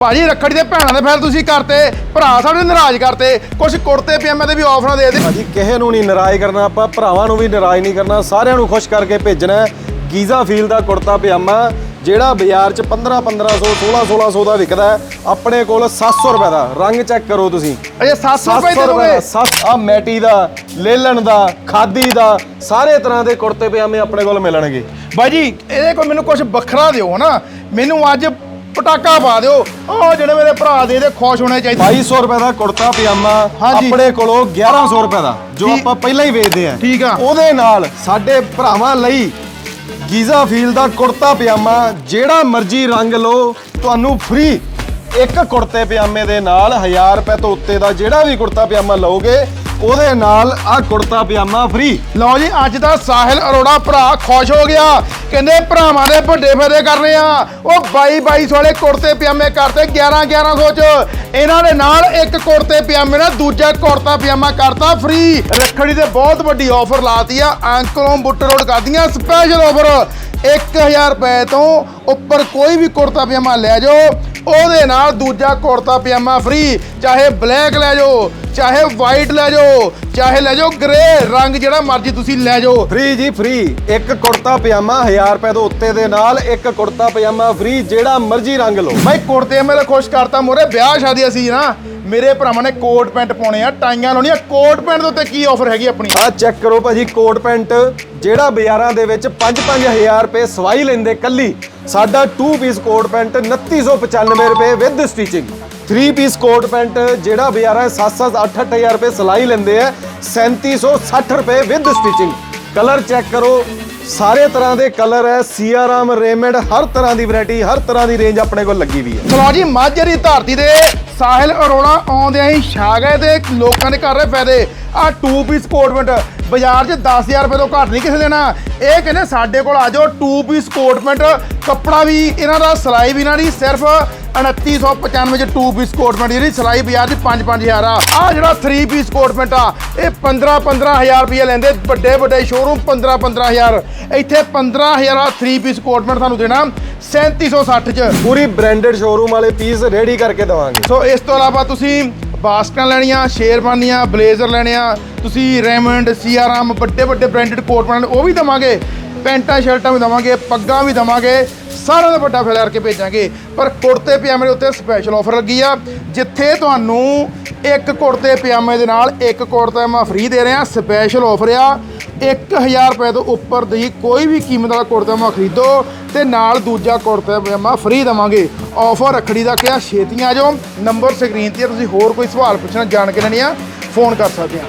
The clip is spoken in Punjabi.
ਭਾਜੀ ਰੱਖੜੀ ਦੇ ਭੈਣਾਂ ਦੇ ਫਿਰ ਤੁਸੀਂ ਕਰਤੇ ਭਰਾ ਸਾਡੇ ਨਾਰਾਜ਼ ਕਰਤੇ ਕੁਝ ਕੁੜਤੇ ਪਜਾਮੇ ਦੇ ਵੀ ਆਫਰਾਂ ਦੇ ਦੇ ਭਾਜੀ ਕਿਸੇ ਨੂੰ ਨਹੀਂ ਨਾਰਾਜ਼ ਕਰਨਾ ਆਪਾਂ ਭਰਾਵਾਂ ਨੂੰ ਵੀ ਨਾਰਾਜ਼ ਨਹੀਂ ਕਰਨਾ ਸਾਰਿਆਂ ਨੂੰ ਖੁਸ਼ ਕਰਕੇ ਭੇਜਣਾ ਹੈ। ਗੀਜ਼ਾ ਫੀਲ ਦਾ ਕੁੜਤਾ ਪਜਾਮਾ ਜਿਹੜਾ ਬਾਜ਼ਾਰ 'ਚ 15 1500 16 1600 ਦਾ ਵਿਕਦਾ ਹੈ ਆਪਣੇ ਕੋਲ 700 ਰੁਪਏ ਦਾ। ਰੰਗ ਚੈੱਕ ਕਰੋ ਤੁਸੀਂ। ਅਜੇ 700 ਰੁਪਏ ਦੇ ਰੁਪਏ ਦੋਗੇ ਦਾ ਸੱਤ ਆ ਮੈਟੀ ਦਾ ਲੇਲਣ ਦਾ ਖਾਦੀ ਦਾ ਸਾਰੇ ਤਰ੍ਹਾਂ ਦੇ ਕੁੜਤੇ ਪਜਾਮੇ ਆਪਣੇ ਕੋਲ ਮਿਲਣਗੇ। ਭਾਜੀ ਇਹਦੇ ਕੋਲ ਮੈਨੂੰ ਕੁਝ ਵੱਖਰਾ ਦਿਓ ਨਾ ਮੈਨੂੰ ਅੱਜ ਪਟਾਕਾ ਪਾ ਦਿਓ ਉਹ ਜਿਹੜੇ ਮੇਰੇ ਭਰਾ ਦੇ ਇਹਦੇ ਖੁਸ਼ ਹੋਣੇ ਚਾਹੀਦੇ 2200 ਰੁਪਏ ਦਾ ਕੁੜਤਾ ਪਜਾਮਾ ਹਾਂਜੀ। ਆਪਣੇ ਕੋਲੋਂ 1100 ਰੁਪਏ ਦਾ ਜੋ ਠੀਕ- ਆਪਾਂ ਪਹਿਲਾਂ ਹੀ ਵੇਚਦੇ ਆ ਠੀਕ ਆ। ਉਹਦੇ ਨਾਲ ਸਾਡੇ ਭਰਾਵਾਂ ਲਈ ਗੀਜ਼ਾ ਫੀਲ ਦਾ ਕੁੜਤਾ ਪਜਾਮਾ ਜਿਹੜਾ ਮਰਜ਼ੀ ਰੰਗ ਲਓ ਤੁਹਾਨੂੰ ਫ੍ਰੀ ਇੱਕ ਕੁੜਤੇ ਪਜਾਮੇ ਦੇ ਨਾਲ 1000 ਰੁਪਏ ਤੋਂ ਉੱਤੇ ਦਾ ਜਿਹੜਾ ਵੀ ਕੁੜਤਾ ਪਜਾਮਾ ਲਓਗੇ ਉਹਦੇ ਨਾਲ ਆਹ ਕੁੜਤਾ ਪਜਾਮਾ ਫ੍ਰੀ ਲਓ ਜੀ, ਅੱਜ ਦਾ ਸਾਹਿਲ ਅਰੋੜਾ ਭਰਾ ਖੁਸ਼ ਹੋ ਗਿਆ। ਕਹਿੰਦੇ ਭਰਾਵਾਂ ਦੇ ਵੱਡੇ ਫੇਰੇ ਕਰਨੇ ਆ। ਉਹ ਬਾਈ ਬਾਈ ਵਾਲੇ ਕੁੜਤੇ ਪਜਾਮੇ ਕਰਤੇ 11 1100 ਚ। ਇਹਨਾਂ ਦੇ ਨਾਲ ਇੱਕ ਕੁੜਤੇ ਪਜਾਮੇ ਨਾਲ ਦੂਜਾ ਕੁੜਤਾ ਪਜਾਮਾ ਕਰਤਾ ਫ੍ਰੀ ਰੱਖੜੀ ਤੇ ਬਹੁਤ ਵੱਡੀ ਆਫਰ ਲਾਤੀ ਆ। ਅੰਕਲੋਂ ਬੁੱਟ ਰੋਡ ਕਰਦੀਆਂ ਸਪੈਸ਼ਲ ਆਫਰ 1000 ਰੁਪਏ ਤੋਂ ਉੱਪਰ ਕੋਈ ਵੀ ਕੁੜਤਾ ਪਜਾਮਾ ਲੈ ਜਾਓ। ਉਹਦੇ ਨਾਲ ਦੂਜਾ ਕੁੜਤਾ ਪਜਾਮਾ ਫ੍ਰੀ ਚਾਹੇ ਬਲੈਕ ਲੈ ਜਾਓ ਚਾਹੇ ਵਾਈਟ ਲੈ ਜਾਓ ਚਾਹੇ ਲੈ ਜਾਓ ਗ੍ਰੇ ਰੰਗ ਜਿਹੜਾ ਮਰਜ਼ੀ ਤੁਸੀਂ ਲੈ ਜਾਓ। ਫ੍ਰੀ ਜੀ ਫ੍ਰੀ ਇੱਕ ਕੁੜਤਾ ਪਜਾਮਾ 1000 ਰੁਪਏ ਤੋਂ ਉੱਤੇ ਦੇ ਨਾਲ ਇੱਕ ਕੁੜਤਾ ਪਜਾਮਾ ਫ੍ਰੀ ਜਿਹੜਾ ਮਰਜ਼ੀ ਰੰਗ ਲਓ। ਬਾਈ ਕੁੜਤੇ ਮੇਰੇ ਖੁਸ਼ ਕਰਤਾ ਮੋਰੇ ਵਿਆਹ ਸ਼ਾਦੀ ਅਸੀਂ ਨਾ ਮੇਰੇ ਭਰਾਵਾਂ ਨੇ ਕੋਟ ਪੈਂਟ ਪਾਉਣੇ ਆ, ਟਾਈਆਂ ਲਾਉਣੀਆਂ। ਕੋਟ ਪੈਂਟ ਦੇ ਉੱਤੇ ਕੀ ਆਫਰ ਹੈਗੀ ਆਪਣੀ? ਆ ਚੈੱਕ ਕਰੋ ਭਾਜੀ, ਕੋਟ ਪੈਂਟ, ਜਿਹੜਾ ਬਾਜ਼ਾਰਾਂ ਦੇ ਵਿੱਚ 5-5000 ਰੁਪਏ ਸਵਾਈ ਲੈਂਦੇ ਕੱਲੀ, ਸਾਡਾ 2 ਪੀਸ ਕੋਟ ਪੈਂਟ 2995 ਰੁਪਏ with stitching 3 piece coat pant, ਜਿਹੜਾ ਬਾਜ਼ਾਰਾਂ 7-7 8-8000 ਰੁਪਏ ਸਿਲਾਈ ਲੈਂਦੇ ਆ 3760 ਰੁਪਏ ਵਿਦ ਸਟਿਚਿੰਗ ਕਲਰ ਚੈੱਕ ਕਰੋ ਸਾਰੇ ਤਰ੍ਹਾਂ ਦੇ ਕਲਰ ਹੈ ਸੀਆਰਾਮ ਰੇਮੰਡ ਹਰ ਤਰ੍ਹਾਂ ਦੀ ਵੈਰਾਈਟੀ ਹਰ ਤਰ੍ਹਾਂ ਦੀ ਰੇਂਜ ਆਪਣੇ ਕੋਲ ਲੱਗੀ ਵੀ ਹੈ। ਚਲੋ ਜੀ, ਮਾਝੇ ਦੀ ਧਰਤੀ ਦੇ ਸਾਹਿਲ ਅਰੋੜਾ ਆਉਂਦਿਆਂ ਹੀ ਛਾ ਗਏ ਤੇ ਲੋਕਾਂ ਦੇ ਕਰ ਰਹੇ ਫਾਇਦੇ। ਆ 2 ਪੀਸ ਕੋਟ ਬਾਜ਼ਾਰ 'ਚ 10000 ਰੁਪਏ ਤੋਂ ਘੱਟ ਨਹੀਂ ਕਿਸੇ ਦੇਣਾ। ਇਹ ਕਹਿੰਦੇ ਸਾਡੇ ਕੋਲ ਆ ਜਾਓ 2 ਪੀਸ ਕੋਟ ਪੈਂਟ ਕੱਪੜਾ ਵੀ ਇਹਨਾਂ ਦਾ ਸਿਲਾਈ ਵੀ ਇਹਨਾਂ ਦੀ ਸਿਰਫ 2995 ਚ 2 ਪੀਸ ਕੋਟ ਪੈਂਟ ਜਿਹੜੀ ਸਿਲਾਈ ਬਾਜ਼ਾਰ 'ਚ 5-5000 ਆ। ਆ ਜਿਹੜਾ 3 ਪੀਸ ਕੋਟ ਪੈਂਟ ਆ ਇਹ 15-15000 ਰੁਪਏ ਲੈਂਦੇ ਵੱਡੇ ਵੱਡੇ ਸ਼ੋਰੂਮ 15-15000 ਇੱਥੇ 15000 ਆ 3 ਪੀਸ ਕੋਟ ਪੈਂਟ ਤੁਹਾਨੂੰ ਦੇਣਾ 3760 ਚ। ਪੂਰੀ ਬ੍ਰਾਂਡਡ ਸ਼ੋਰੂਮ ਵਾਲੇ ਪੀਸ ਰੈਡੀ ਕਰਕੇ ਦਵਾਂਗੇ। ਸੋ ਇਸ ਤੋਂ ਇਲਾਵਾ ਤੁਸੀਂ ਬਾਸਕਾਂ ਲੈਣੀਆਂ, ਸ਼ੇਰਵਾਨੀਆਂ, ਬਲੇਜ਼ਰ ਲੈਣੇ ਆ ਤੁਸੀਂ ਰੈਮੰਡ ਸੀਆਰਾਮ ਵੱਡੇ ਵੱਡੇ ਬ੍ਰਾਂਡਡ ਕੋਟ ਪੈਂਟ ਉਹ ਵੀ ਦਵਾਂਗੇ, ਪੈਂਟਾਂ, ਸ਼ਰਟਾਂ ਵੀ ਦਵਾਂਗੇ, ਪੱਗਾਂ ਵੀ ਦਵਾਂਗੇ, ਸਾਰਿਆਂ ਦਾ ਵੱਡਾ ਫੈਲਾ ਕਰਕੇ ਭੇਜਾਂਗੇ। ਪਰ ਕੁੜਤੇ ਪਜਾਮੇ ਦੇ ਉੱਤੇ ਸਪੈਸ਼ਲ ਆਫਰ ਲੱਗੀ ਆ, ਜਿੱਥੇ ਤੁਹਾਨੂੰ ਇੱਕ ਕੁੜਤੇ ਪਜਾਮੇ ਦੇ ਨਾਲ ਇੱਕ ਕੁੜਤਾ ਮੈਂ ਫ੍ਰੀ ਦੇ ਰਿਹਾ ਸਪੈਸ਼ਲ ਆਫਰ ਆ। 1000 ਰੁਪਏ ਤੋਂ ਉੱਪਰ ਦੀ ਕੋਈ ਵੀ ਕੀਮਤ ਵਾਲਾ ਕੁੜਤਾ ਪਜਾਮਾ ਖਰੀਦੋ ਤੇ ਨਾਲ ਦੂਜਾ ਕੁੜਤਾ ਪਜਾਮਾ ਫ੍ਰੀ ਦਵਾਂਗੇ। ਆਫਰ ਰੱਖੜੀ ਦਾ ਕਿਹਾ, ਛੇਤੀਆਂ ਆ ਜਾਓ। ਨੰਬਰ ਸਕਰੀਨ ਤੇ ਤੁਸੀਂ ਹੋਰ ਕੋਈ ਸਵਾਲ ਪੁੱਛਣਾ, ਜਾਣ ਕੇ ਲੈਣੀ ਆ ਫੋਨ ਕਰ ਸਕਦੇ ਆ।